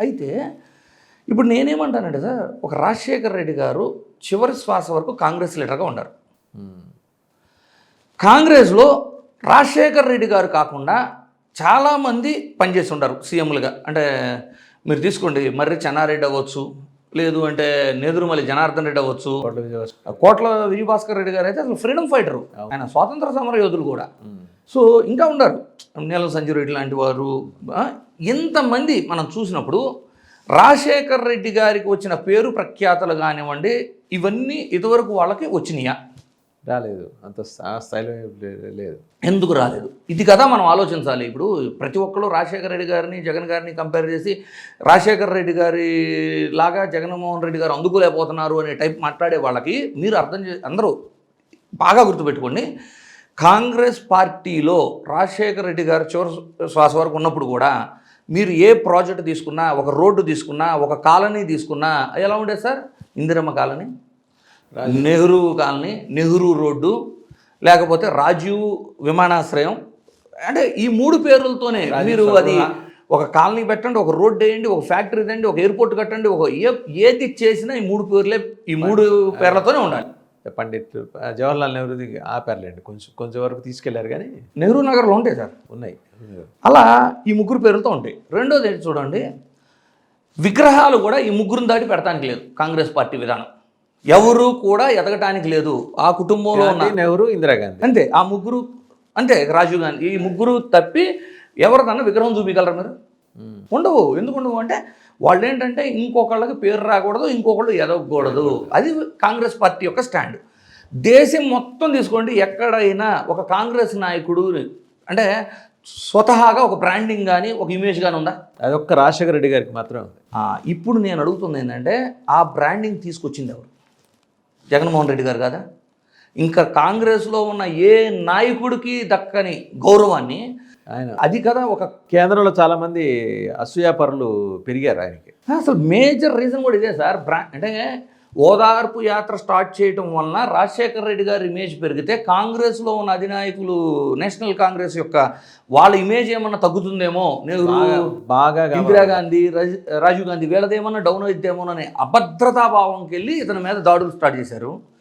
అయితే ఇప్పుడు నేనేమంటానంటే సార్ ఒక రాజశేఖర్ రెడ్డి గారు చివరి శ్వాస వరకు కాంగ్రెస్ లీడర్గా ఉన్నారు. కాంగ్రెస్లో రాజశేఖర్ రెడ్డి గారు కాకుండా చాలామంది పనిచేసి ఉంటారు సీఎంలుగా. అంటే మీరు తీసుకోండి మర్రి చెన్నారెడ్డి అవ్వచ్చు లేదు అంటే నేదురుమల్లి జనార్దన్ రెడ్డి అవ్వచ్చు. కోట్ల విజయభాస్కర్. రెడ్డి గారు అయితే అసలు ఫ్రీడమ్ ఫైటరు. ఆయన స్వాతంత్ర సమర యోధులు కూడా. సో ఇంకా ఉన్నారు. నీలం సంజయ్ రెడ్డి లాంటి వారు. ఆ, ఇంతమంది మనం చూసినప్పుడు రాజశేఖర్ రెడ్డి గారికి వచ్చిన పేరు ప్రఖ్యాతలు కానివ్వండి ఇవన్నీ ఇదివరకు వాళ్ళకి వచ్చినాయా? రాలేదు. అంత స్థాయిలో లేదు. ఎందుకు రాలేదు? ఇది కదా మనం ఆలోచించాలి. ఇప్పుడు ప్రతి ఒక్కరు రాజశేఖర రెడ్డి గారిని జగన్ గారిని కంపేర్ చేసి రాజశేఖర రెడ్డి గారి లాగా జగన్మోహన్ రెడ్డి గారు అందుకోలేకపోతున్నారు అనే టైప్ మాట్లాడే వాళ్ళకి మీరు అర్థం చే అందరూ బాగా గుర్తుపెట్టుకోండి. కాంగ్రెస్ పార్టీలో రాజశేఖర రెడ్డి గారు చివరి శ్వాస వరకు ఉన్నప్పుడు కూడా మీరు ఏ ప్రాజెక్ట్ తీసుకున్నా ఒక రోడ్డు తీసుకున్నా ఒక కాలనీ తీసుకున్నా ఎలా ఉండేది sir? Indiramma colony Nehru colony Nehru road లేకపోతే రాజీవ్ విమానాశ్రయం. అంటే ఈ మూడు పేర్లతోనే మీరు అది ఒక కాలనీ పెట్టండి ఒక రోడ్డు వేయండి ఒక ఫ్యాక్టరీ తెండి ఒక ఎయిర్పోర్ట్ కట్టండి ఒక ఏది చేసినా ఈ మూడు పేర్లే ఈ మూడు పేర్లతోనే ఉండాలి. పండిట్ ఆ, జవహర్లాల్ నెహ్రూది ఆపారులేండి. కొంచెం కొంచెం వరకు తీసుకెళ్ళారు కానీ నెహ్రూ నగర్లో ఉంటాయి సార్. ఉన్నాయి. అలా ఈ ముగ్గురు పేర్లతో ఉంటాయి. రెండోది ఏంటి చూడండి విగ్రహాలు కూడా ఈ ముగ్గురిని దాటి పెడతానికి లేదు కాంగ్రెస్ పార్టీ విధానం. ఎవరు కూడా ఎదగటానికి లేదు. ఆ కుటుంబంలో ఉన్న నెహ్రూ ఇందిరాగాంధీ అంతే ఆ ముగ్గురు అంతే రాజీవ్ గాంధీ. ఈ ముగ్గురు తప్పి ఎవరిదన్నా విగ్రహం చూపించగలరా మీరు. ఉండవు. ఎందుకు ఉండవు అంటే వాళ్ళు ఏంటంటే ఇంకొకళ్ళకి పేరు రాకూడదు ఇంకొకళ్ళు ఎదగకూడదు. అది కాంగ్రెస్ పార్టీ యొక్క స్టాండ్. దేశం మొత్తం తీసుకోండి ఎక్కడైనా ఒక కాంగ్రెస్ నాయకుడు అంటే స్వతహాగా ఒక బ్రాండింగ్ కానీ ఒక ఇమేజ్ కానీ ఉందా? అదొక్క రాజశేఖర రెడ్డి గారికి మాత్రమే ఉంది. ఆ, ఇప్పుడు నేను అడుగుతుంది ఏంటంటే ఆ బ్రాండింగ్ తీసుకొచ్చింది ఎవరు? జగన్మోహన్ రెడ్డి గారు కదా? ఇంకా కాంగ్రెస్లో ఉన్న ఏ నాయకుడికి దక్కని గౌరవాన్ని ఆయన. అది కదా ఒక కేంద్రంలో చాలా మంది అసూయాపరులు పెరిగారు ఆయనకి. అసలు మేజర్ రీజన్ కూడా ఇదే సార్. బ్రా అంటే ఓదార్పు యాత్ర స్టార్ట్ చేయటం వలన రాజశేఖర రెడ్డి గారి ఇమేజ్ పెరిగితే కాంగ్రెస్లో ఉన్న అధినాయకులు నేషనల్ కాంగ్రెస్ యొక్క వాళ్ళ ఇమేజ్ ఏమన్నా తగ్గుతుందేమో? నెహ్రూ బాగా-. ఇందిరాగాంధీ రాజీ- రాజీవ్ గాంధీ వీళ్ళదేమన్నా డౌన్ అయిద్దేమోననే అభద్రతా భావంకి వెళ్ళి ఇతని మీద దాడులు స్టార్ట్ చేశారు.